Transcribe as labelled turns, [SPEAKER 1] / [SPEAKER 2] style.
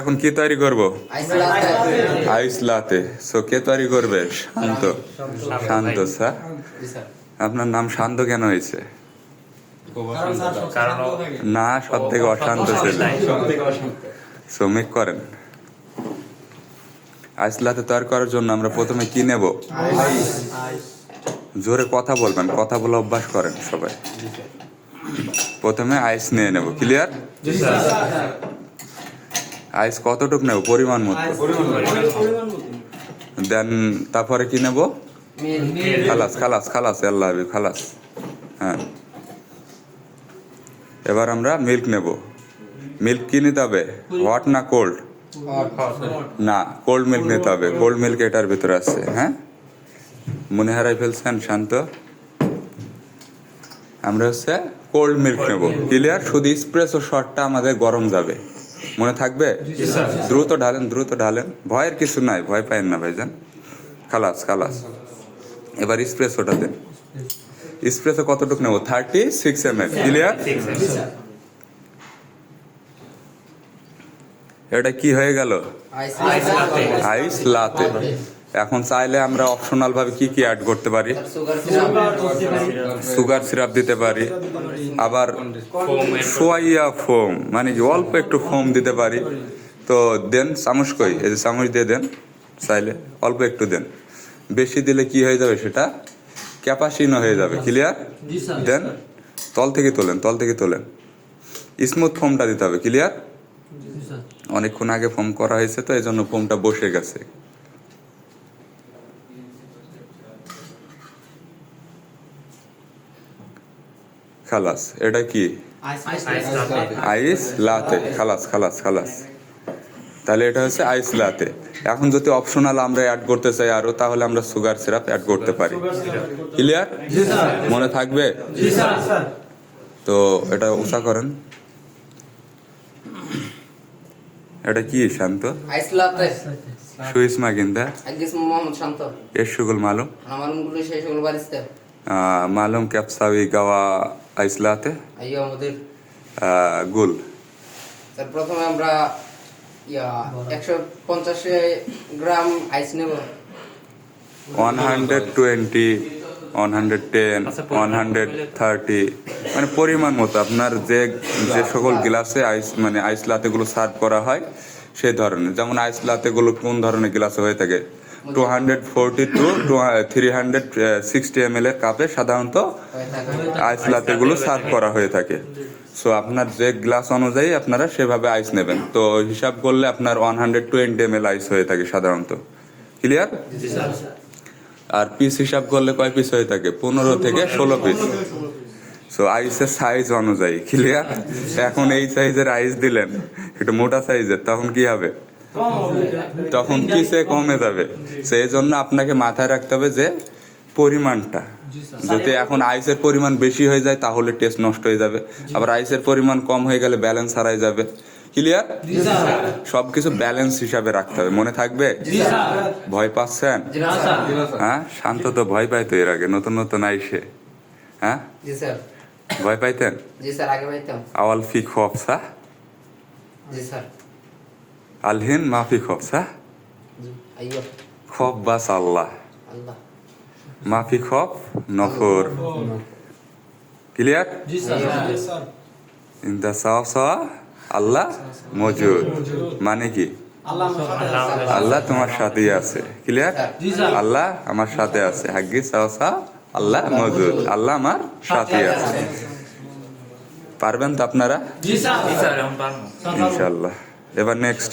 [SPEAKER 1] এখন কি তৈরি করব?
[SPEAKER 2] আইসলাতে।
[SPEAKER 1] আইস লাতে সো কে তৈরি করবে? শান্ত। শান্ত স্যার। আপনার নাম শান্ত কেন হয়েছে? না সব থেকে অশান্ত ছেলে। শ্রমিক করেন। আইস লাতে তৈরি করার জন্য আমরা প্রথমে কি নেব? জোরে কথা বলবেন। কথা বলে অভ্যাস করেন সবাই। প্রথমে আইস নিয়ে নেব। ক্লিয়ার আইস কতটুক নেব? পরিমাণ মতো। দেন তারপরে কি নেব? খালাস খালাস খালাস আল্লাহ হাবিব খালাস। হ্যাঁ। এবার আমরা মিল্ক নেব। মিল্ক কি নিতে হবে? হট না কোল্ড? না কোল্ড মিল্ক নিতে হবে। কোল্ড মিল্ক এটার ভিতরে আছে হ্যাঁ? মনে হারাই ফেলছেন শান্ত? আমরা হচ্ছে কোল্ড মিল্ক নেব। ক্লিয়ার? শুধু স্প্রেস ও শটটা আমাদের গরম যাবে। মনে থাকবে? দ্রুত ঢালেন দ্রুত ঢালেন। ভয়ের কিছু নাই ভয় পাইন না ভাইজান। খালাস খালাস। এবার স্প্রেসোটা দেন। স্প্রেসে কতটুকু নেব? Thirty six M L clear এটা কি হয়ে গেল? আইস লাতে এখন চাইলে আমরা অপশনাল ভাবে কি কি অ্যাড করতে পারি?
[SPEAKER 2] সুগার সিরাপ
[SPEAKER 1] দিতে পারি। আবার সোয়াইয়া ফোম মানে অল্প একটু ফোম দিতে পারি। তো দেন চামচ কই? এই যে চামচ দিয়ে দেন চাইলে অল্প একটু দেন। বেশি দিলে কি হয়ে যাবে সেটা? ক্যাপাসিনো হয়ে যাবে ক্লিয়ার দেন তল থেকে তোলেন তল থেকে তোলেন। স্মুথ ফোমটা দিতে হবে ক্লিয়ার অনেকক্ষণ আগে ফোম করা হয়েছে তো এই জন্য ফোমটা বসে গেছে। খালাস এটা কি? আইস লাতে খালাস খালাস খালাস। তাহলে এটা হচ্ছে আইস লাতে। এখন যদি অপশনাল আমরা অ্যাড করতে চাই আরও তাহলে আমরা সুগার সিরাপ অ্যাড করতে পারি। ক্লিয়ার মনে থাকবে? তো এটা উষা করেন। এটা কি শান্ত? সুইস মাগিন্দা।
[SPEAKER 2] মোহাম্মদ শান্ত।
[SPEAKER 1] এর মালুম।
[SPEAKER 2] আমারগুলো সেই সকল বারিস্তে
[SPEAKER 1] মালুম ক্যাপসাউই গাওয়া আইস লাতে
[SPEAKER 2] আমাদের
[SPEAKER 1] গুল।
[SPEAKER 2] স্যার প্রথমে আমরা ইয়া একশো পঞ্চাশ গ্রাম আইস নেব।
[SPEAKER 1] One hundred twenty one hundred ten one hundred thirty মানে পরিমাণ মতো। আপনার যে যে সকল গ্লাসে আইস মানে আইস লাতেগুলো সার্ভ করা হয় সেই ধরনের। যেমন আইস লাতেগুলো কোন ধরনের গ্লাসে হয়ে থাকে? Two hundred forty two to three hundred sixty M এর কাপে সাধারণত আইস লাতেগুলো সার্ভ করা হয়ে থাকে। সো আপনার যে গ্লাস অনুযায়ী আপনারা সেভাবে আইস নেবেন। তো, হিসাব করলে আপনার one hundred twenty M L ice হয়ে থাকে সাধারণত। ক্লিয়ার আর পিস হিসাব করলে কয় পিস হয়ে থাকে? পনেরো থেকে ষোলো পিস সো আইসের সাইজ অনুযায়ী ক্লিয়ার এখন এই সাইজের আইস দিলেন, একটু মোটা সাইজের তখন কি হবে? তখন পিসে কমে যাবে? সেই জন্য আপনাকে মাথায় রাখতে হবে যে পরিমাণটা। যদি এখন আইসের পরিমাণ বেশি হয়ে যায় তাহলে টেস্ট নষ্ট হয়ে যাবে। আবার আইসের পরিমাণ কম হয়ে গেলে ব্যালেন্স হারাই যাবে। ক্লিয়ার সবকিছু ব্যালেন্স হিসাবে রাখতে হবে। মনে থাকবে? ভয় পাচ্ছেন? হ্যাঁ? শান্ত তো ভয় পাইতো এর আগে নতুন নতুন আইসে। হ্যাঁ? ভয় পাইতেন? আওয়াল ফি খফসা
[SPEAKER 2] জি স্যার।
[SPEAKER 1] আলহিন মাফি
[SPEAKER 2] জি আইয়ো
[SPEAKER 1] খফ বাস আল্লাহ।
[SPEAKER 2] আল্লাহ।
[SPEAKER 1] মাফি খফ নফর। ক্লিয়ার? ইন্দা সাওয়া সাওয়া আল্লাহ মজুদ। মানে কি? আল্লাহ তোমার সাথেই আছে। ক্লিয়ার? আল্লাহ আমার সাথে আছে। হাগ্গি সাওয়া আল্লাহ মজুদ। আল্লাহ আমার সাথে আছে। পারবেন তো আপনারা? ইনশাল্লাহ এবার নেক্সট